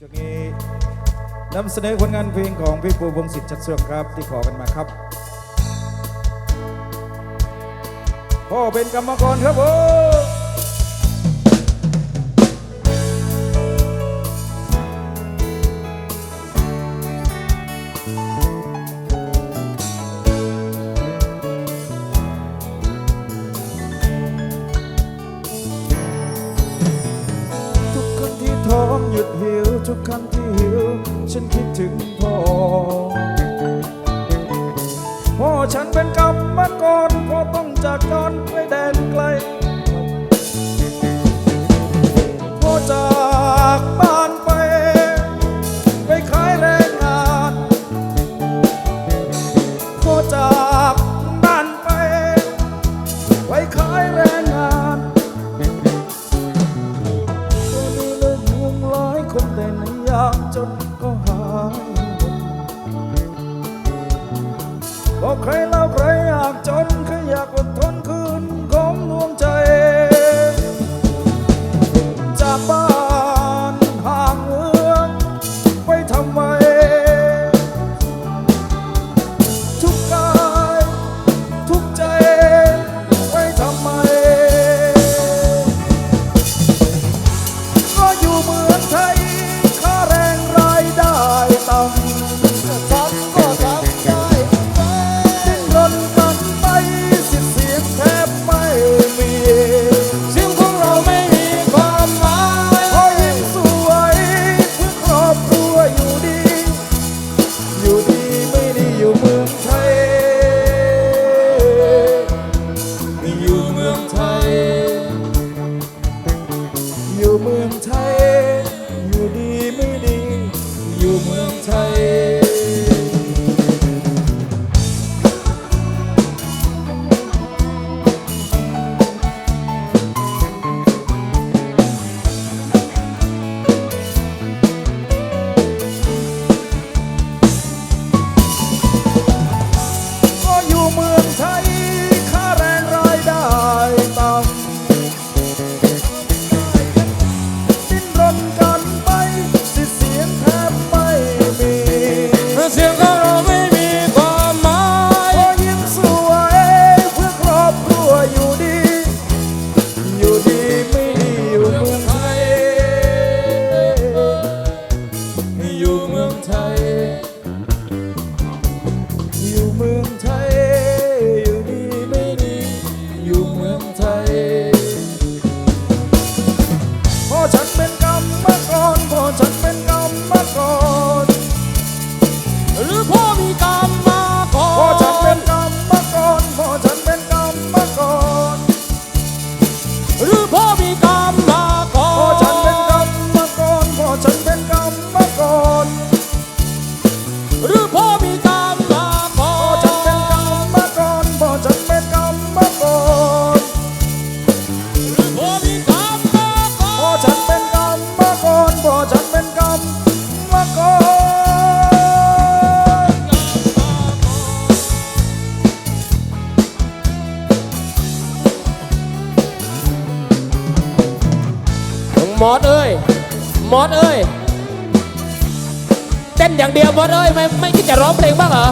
ช่วงนี้นำเสนอผลงานเพลงของพี่ปูวงศิษย์ชัดเสื่อมครับที่ขอกันมาครับพ่อเป็นกรรมกรครับผม ฉันคิดถึงพ่อ พ่อฉันเป็นกรรมมาก่อนพ่อต้องจากกันไปแดนไกล เมืองไทย ไม่คิดจะร้องเพลงบ้างเหรอ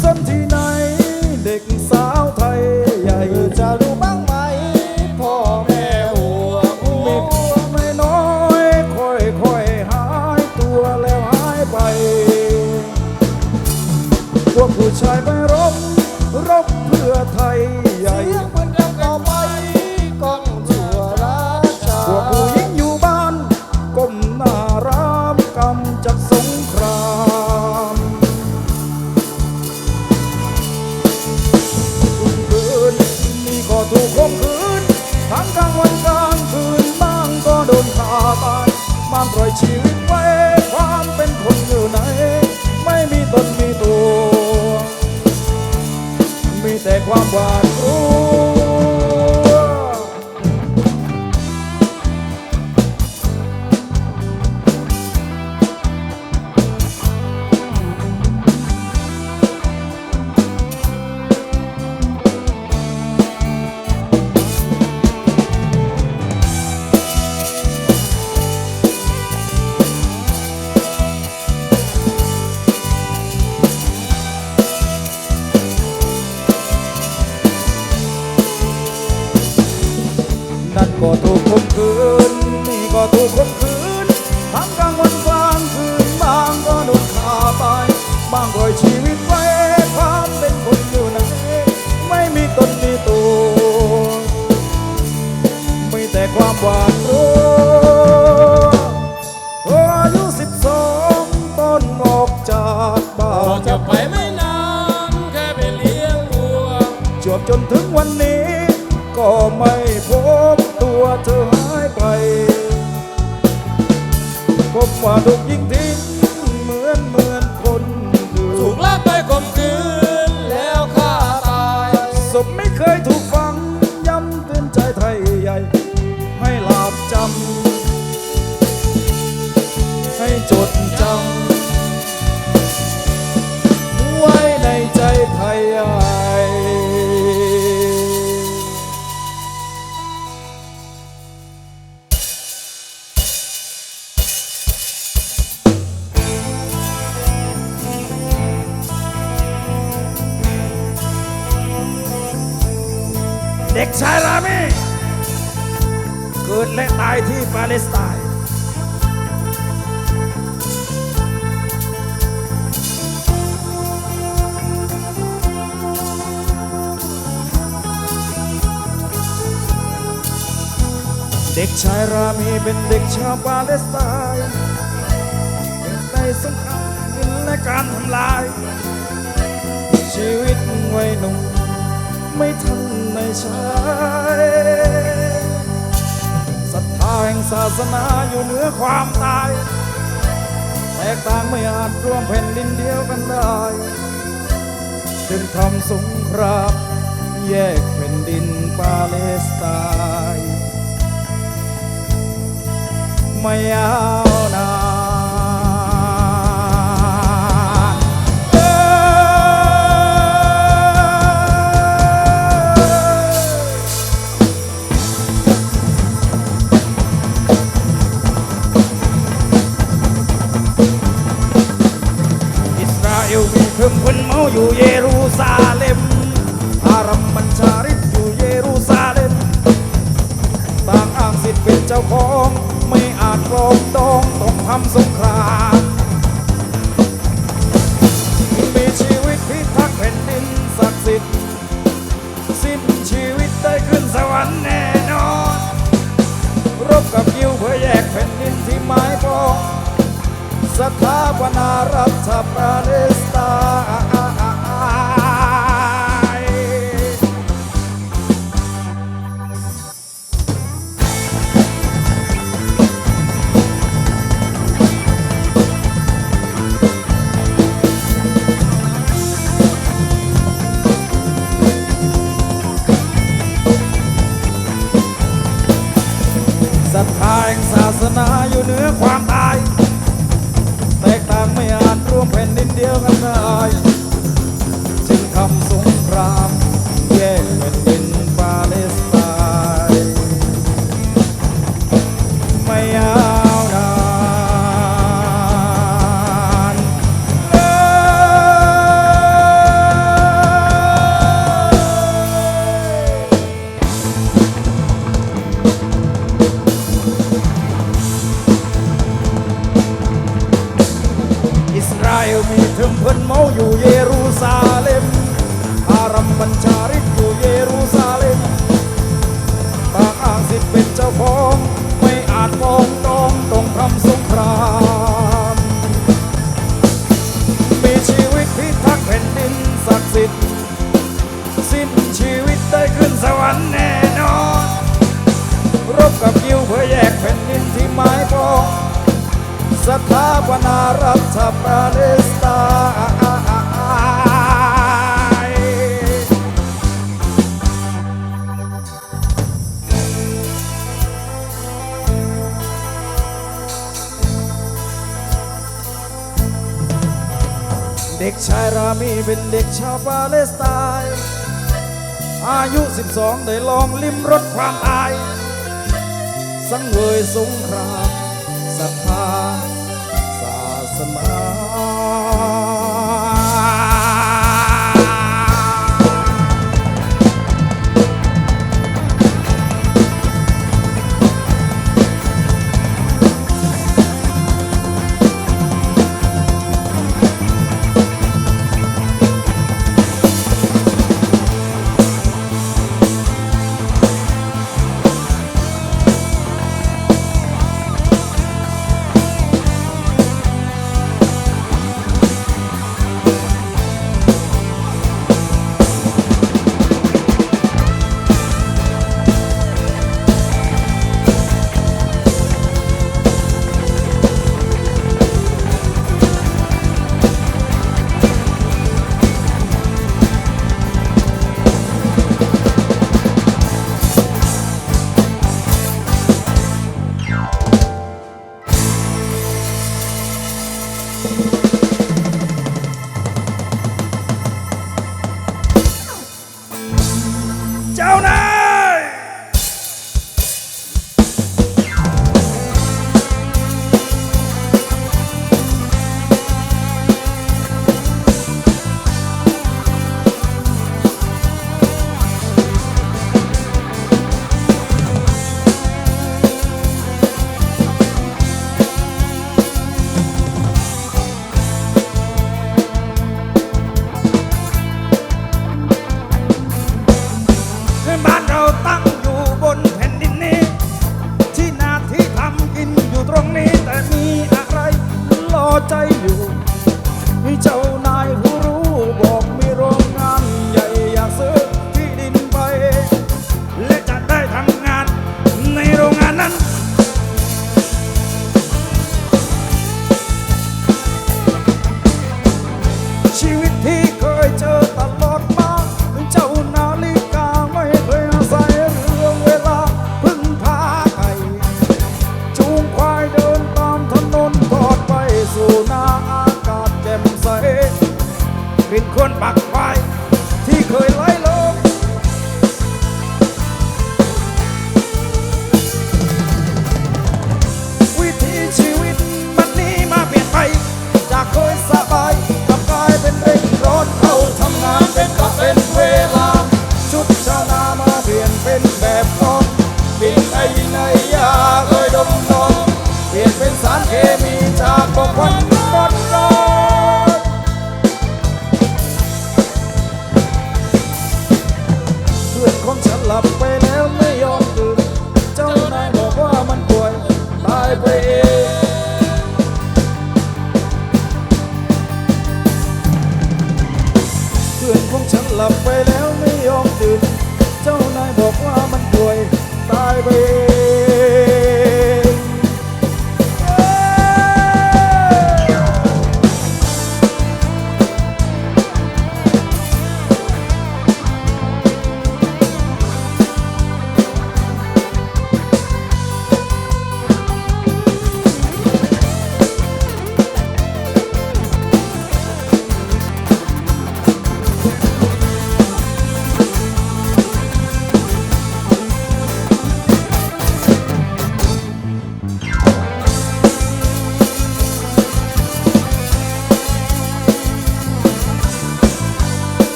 something Android 2 in place. นั่นก็ถูกข่มคืนนี่ก็ถูกข่มคืน ว่าถูกยิงทิ้งเหมือนเหมือนคนถูกลากไปข่มขืน ชายรามีเกิดและตายที่ปาเลสไตน์เด็กชายรามีเป็นเด็กชาวปาเลสไตน์ในสงครามและการทำลาย ชีวิตวัยหนุ่มไม่ทัน ใชายศรัทธาแห่งศาสนาอยู่เหนือความตาย แตกต่างไม่อาจร่วมแผ่นดินเดียวกันได้ จึงทำสงครามแยกแผ่นดินปาเลสไตน์ไม่ยาวนา อลมีเพิ่มคนเมาอยู่เยรูซาเล็มอารัมบัญชาริกอยู่เยรูซาเล็มต่างอ้างสิทธิ์เป็นเจ้าของ ไม่อาจปรองดองต้องทำสงครามมีชีวิตพิทักษ์แผ่นดินศักดิ์สิทธิ์สิ้นชีวิตได้ขึ้นสวรรค์แน่นอน รบกับยิวเพื่อแยกแผ่นดินที่หมายปองสถาปนารัฐปาเลสไตน์ ศรัทธาแห่งศาสนาอยู่เหนือความ มีถึงเพิ่นเมาอยู่เยรูซาเล็มอารัมบัญชาริกอยู่เยรูซาเล็มต่างอ้างสิทธิ์เป็นเจ้าของไม่อาจปองดองต้องทำสงครามมีชีวิตพิทักษ์แผ่นดินศักดิ์สิทธิ์สิ้นชีวิตได้ขึ้นสวรรค์แน่นอน รบกับยิวเพื่อแยกแผ่นดินที่หมายปอง สถาปนารัฐปาเลสไตน์เด็กชายรามีเป็นเด็กชาวปาเลสไตน์อายุ 12 ได้ลองลิ้มรสความอาย สังเวยสงครามศรัทธา the. con bạc la pena.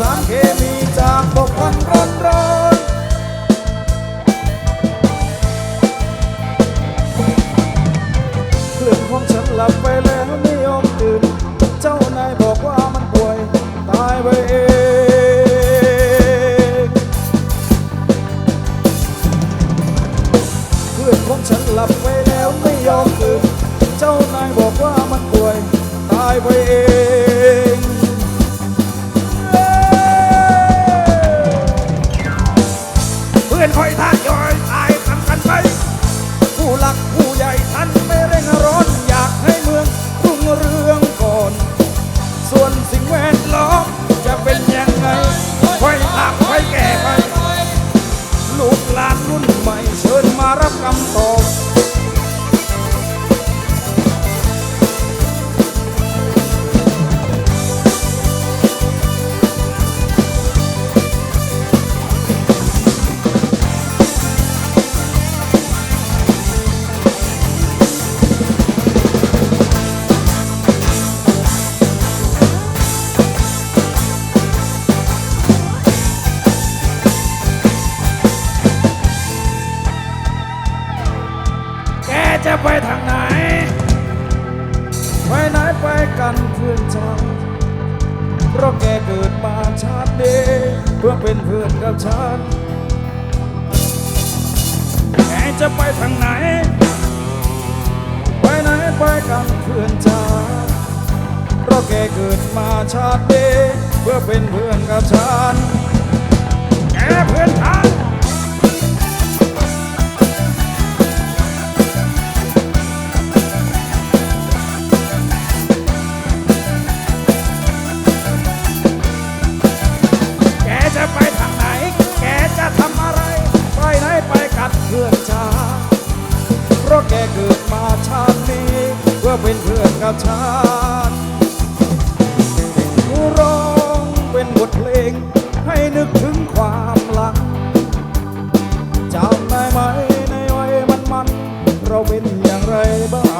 สารเคมีจากปกันร้อนร้อนเครื่องของฉันหลับไปแล้วไม่ยอมตื่น เจ้านายบอกว่ามันป่วย ตายไปเองเครื่องของฉันหลับไปแล้วไม่ยอมตื่น เจ้านายบอกว่ามันป่วย ตายไปเอง เดย์เพื่อเป็นเพื่อนกับฉันแกเพื่อนฉันแกจะไปทางไหนแกจะทำอะไรไปไหนไปกับเพื่อนฉันเพราะแกเกิดมาชาตินี้ เพื่อเป็นเพื่อนกับฉัน เป็นอย่างไรบ้าง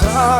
time.